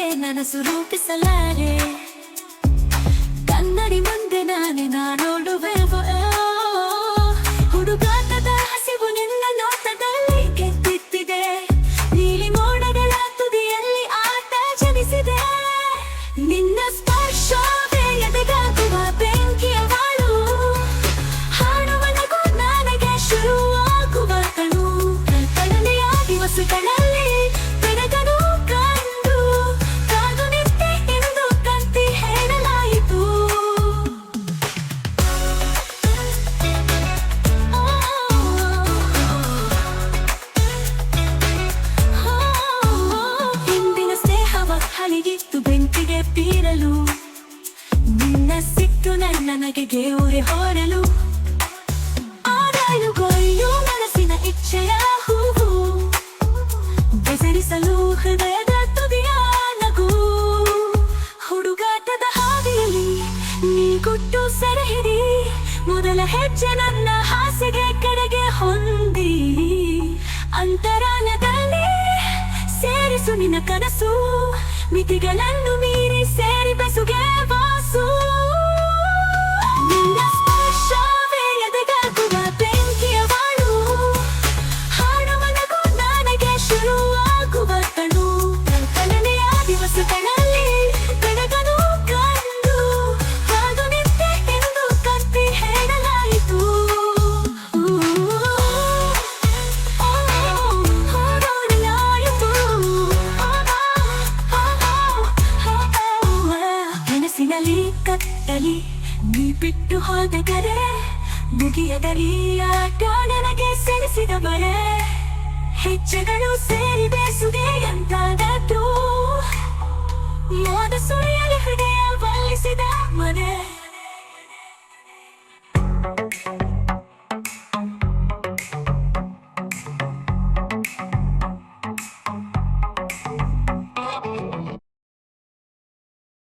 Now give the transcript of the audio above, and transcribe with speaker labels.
Speaker 1: ಕನಸು ರೂಪಿಸಲಾರೆ. ಕನ್ನಡಿ ಮುಂದೆ ನಾನೇ ನಾನೋಡುವೆ ಹುಡುಗಾಟದ ಹಸಿವು ನಿನ್ನ ನೋಟದಲ್ಲಿ ಕೆತ್ತಿತ್ತಿದೆ. ನೀಲಿ ಮೋಡಗಳ ತುದಿಯಲ್ಲಿ ಆಟ ಜನಿಸಿದೆ. ನಿನ್ನ ಸ್ಪರ್ಶವೇ ಎದೆಗಾಗುವ ಬೆಂಕಿಯ ಬಾಳು ನನಗೆ ಶುರುವಾಗುವ ಕಣು ಕಲ್ಪನೆಯಾಗಿ ಹೊಸಗಳಲ್ಲಿ ಹಲಿಗಿತ್ತು ಬೆಂಕಿಗೆ ಬೀರಲು. ನಿನ್ನ ಸಿಟ್ಟು ನನ್ನ ನಗೆಗೆ ಉರೆ ಹೊರಲು. ಆದಾಯು ಕೊಯ್ಯು ಮನಸ್ಸಿನ ಇಚ್ಛೆಯ ಹೂವು. ಬೆಸರಿಸಲು ಹೃದಯದ ತುದಿಯ ನಗು. ಹುಡುಗಾಟದ ಹಾದಿಯಲ್ಲಿ ನೀ ಗುಟ್ಟು ಸೆರೆ ಮೊದಲ ಹೆಜ್ಜೆ ನನ್ನ ಹಾಸಿಗೆ ಕಡೆಗೆ ಹೊಂದಿ. ಅಂತರಾಳದಲ್ಲಿ ಸೇರಿಸು ನಿನ್ನ ಕನಸು. ಮಿತಿಗಳನ್ನು ಮೀರಿ ಸೇರಿ ಬೆಸುಗೆ ಕತ್ತಲಿ ನೀ ಬಿಟ್ಟು ಹೋದ ಕರೆ ಮುಗಿಯದಲ್ಲಿ ಆಟ ನನಗೆ ಸೆಳೆಸಿದ ಬರೆ. ಹೆಜ್ಜೆಗಳು ಸೇರಿ ಬೇಸುಗೆ ಎಂತಾದದ್ದು. ಮೋದ ಸುಳಿಯಲಿ ಹೃದಯವ